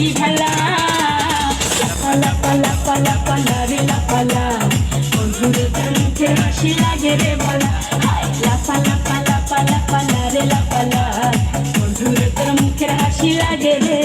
সুখেরই ভেলা লাপা লাপা লাপা লাপা রে লা বন্ধুরে তোর মুখে হাসি লাগে রে বলা হায় লাপা লাপা লাপা লাপা লা রে লা বন্ধুরে তোর মুখের হাসি লাগে রে